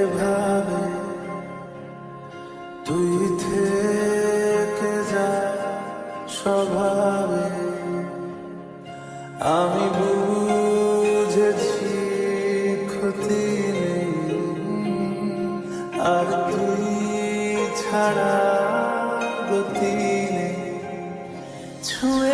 এভাবে তুই থেকে যা স্বভাবে আমি বুঝেছি ক্ষতি আর তুই ছাড়া গতি নেই। ছুঁয়ে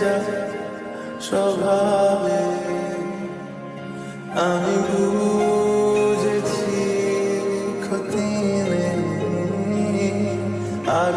যায় স্বভাবে আমি বুঝেছি ক্ষতি নেই। আর